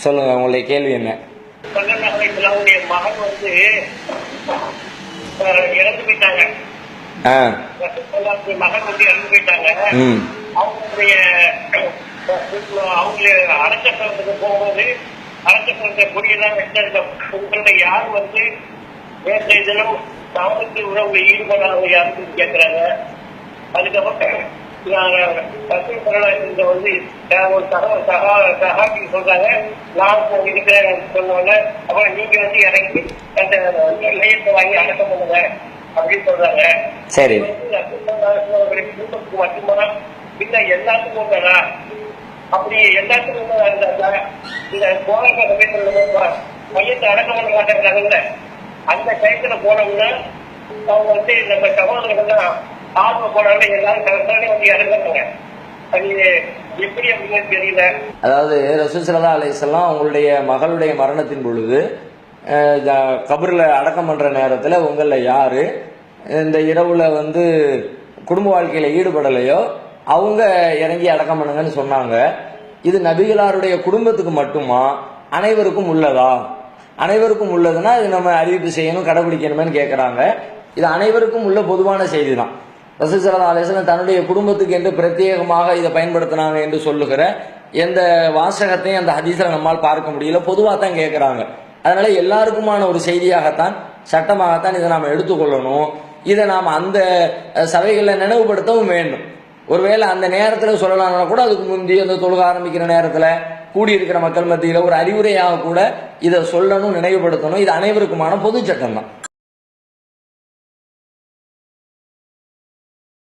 சொல்லுங்க உங்களுடைய கேள்வி என்ன? மகன் வந்து இறந்து போயிட்டாங்க மகன் வந்து இறந்து போயிட்டாங்க அவங்களுடைய அவங்களுடைய அவங்கள அடக்கத்துக்கு போகும்போது அடக்கத்தை கொடியெல்லாம் வச்சிருக்க உங்களுடைய யார் வந்து நேற்றைய தினம் தாமரத்து உறவுல ஈடுபடாத யாருன்னு கேட்கிறாங்க அதுக்கப்புறம் அலைஹி வஸல்லம் வந்து ஒரு சகா சகா சகாபி சொல்றாங்க நான் இருக்கிறேன் சொன்னோன்னே அப்புறம் நீங்க வந்து இறங்கி அந்த லையத்தை வாங்கி அடக்கம் பண்ணுங்க அப்படின்னு சொல்றாங்க சரி குடும்பத்துக்கு மட்டுமா இல்ல எல்லாத்துக்கும் உண்டா அப்படி எல்லாத்துக்கும் உண்டதா இருந்தா இந்த போராட்ட சமயத்துல மையத்தை அடக்கம் பண்ண மாட்டேங்கிறாங்கல்ல அந்த டயத்துல போனோம்னா அவங்க வந்து நம்ம சகோதரர்கள் ஆர்வம் போனாலும் எல்லாரும் கரெக்டானே வந்து இறங்குறாங்க அது எப்படி அப்படின்னு தெரியல. அதாவது ரசூசலா ஸல்லல்லாஹு அலைஹி அவங்களுடைய மகளுடைய மரணத்தின் பொழுது கபரில் அடக்கம் பண்ற நேரத்தில் உங்களில் யாரு? இந்த இரவுல வந்து குடும்ப வாழ்க்கையில ஈடுபடலையோ அவங்க இறங்கி அடக்கம் பண்ணுங்கன்னு சொன்னாங்க. இது நபிகளாருடைய குடும்பத்துக்கு மட்டுமா? அனைவருக்கும் உள்ளதா? அனைவருக்கும் உள்ளதுன்னா இது நம்ம அறிவிப்பு செய்யணும் கடைபிடிக்கணுமேன்னு கேட்குறாங்க இது அனைவருக்கும் உள்ள பொதுவான செய்தி தான் ரசூசல்லா அலிஸ்லாம் தன்னுடைய குடும்பத்துக்கு என்று பிரத்யேகமாக இதை பயன்படுத்தினாங்க என்று சொல்லுகிற எந்த வாசகத்தையும் அந்த ஹதீஸில் நம்மால் பார்க்க முடியல. பொதுவாக தான் கேட்குறாங்க அதனால எல்லாருக்குமான ஒரு செய்தியாகத்தான் சட்டமாகத்தான் இதை நாம் எடுத்துக்கொள்ளணும். இதை நாம் அந்த சபைகளில் நினைவுபடுத்தவும் வேண்டும். ஒருவேளை அந்த நேரத்தில் சொல்லலாம்னா கூட அதுக்கு முந்தி அந்த தொழுக ஆரம்பிக்கிற நேரத்தில் கூடியிருக்கிற மக்கள் மத்தியில் ஒரு அறிவுரையாக கூட இதை சொல்லணும் நினைவுபடுத்தணும். இது அனைவருக்குமான பொது சட்டம் தான்